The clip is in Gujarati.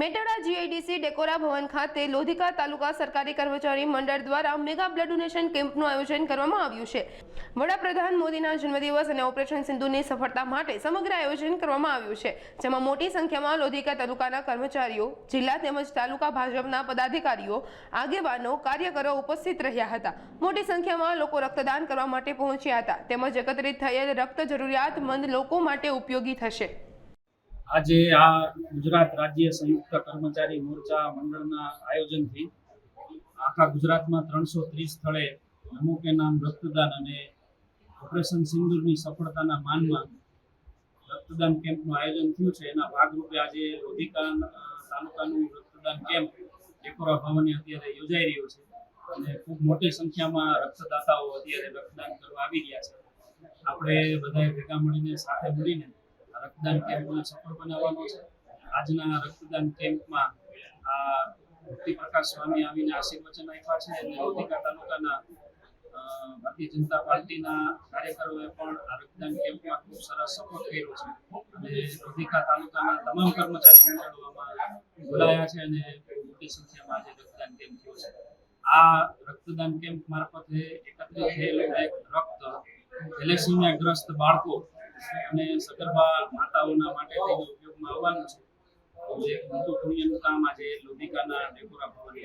મેટાડા જીઆઈડીસી ડેકોરા ભવન ખાતે લોધિકા તાલુકા સરકારી કર્મચારી મંડળ દ્વારા મેગા બ્લડ ડોનેશન કેમ્પનું આયોજન કરવામાં આવ્યું છે. વડાપ્રધાન મોદીના જન્મદિવસ અને ઓપરેશન સિંધુની સફળતા માટે સમગ્ર આયોજન કરવામાં આવ્યું છે, જેમાં મોટી સંખ્યામાં લોધિકા તાલુકાના કર્મચારીઓ, જિલ્લા તેમજ તાલુકા ભાજપના પદાધિકારીઓ, આગેવાનો, કાર્યકરો ઉપસ્થિત રહ્યા હતા. મોટી સંખ્યામાં લોકો રક્તદાન કરવા માટે પહોંચ્યા હતા. તેમજ એકત્રિત થયેલ રક્ત જરૂરિયાતમંદ લોકો માટે ઉપયોગી થશે. આજે આ ગુજરાત રાજ્ય સંયુક્ત કર્મચારી મોરચા મંડળના આયોજનથી આખા ગુજરાતમાં ત્રણસો ત્રીસ સ્થળે નમો કે નામ રક્તદાન અને ઓપરેશન સિંદૂરની સફળતાના માનમાં રક્તદાન કેમ્પનું આયોજન થયું છે. એના ભાગરૂપે આજે લોધિકા તાલુકાનું રક્તદાન કેમ્પ ડેકોરા ભવને અત્યારે યોજાઈ રહ્યો છે અને ખૂબ મોટી સંખ્યામાં રક્તદાતાઓ અત્યારે રક્તદાન કરવા આવી રહ્યા છે. આપણે બધાએ ભેગા મળીને સાથે મળીને રક્તદાન કેમ્પને સફળ બનાવવાનો છે. આજના રક્તદાન કેમ્પમાં આ ભક્તિ પ્રકાશ સ્વામી આવીને આશીર્વચન આપ્યા છે. અને લોધિકા તાલુકાના ભારતીય જનતા પાર્ટીના કાર્યકરોએ પણ આ રક્તદાન કેમ્પમાં ખૂબ સરસ સપોર્ટ કર્યો છે. અને લોધિકા તાલુકાના તમામ કર્મચારી મંડળો આમાં જોડાયા છે અને મોટી સંખ્યામાં આજે રક્તદાન કેમ્પ થયો છે. આ રક્તદાન કેમ્પ મારફતે એકત્રિત થયેલું રક્ત થેલેસીમિયાગ્રસ્ત બાળકો અને સગર્ભા માતાઓના માટે થઈને ઉપયોગમાં આવવાનું છે. એક મોટું પુણ્યનું કામ આજે લોધિકાના ડેકોરા ભવન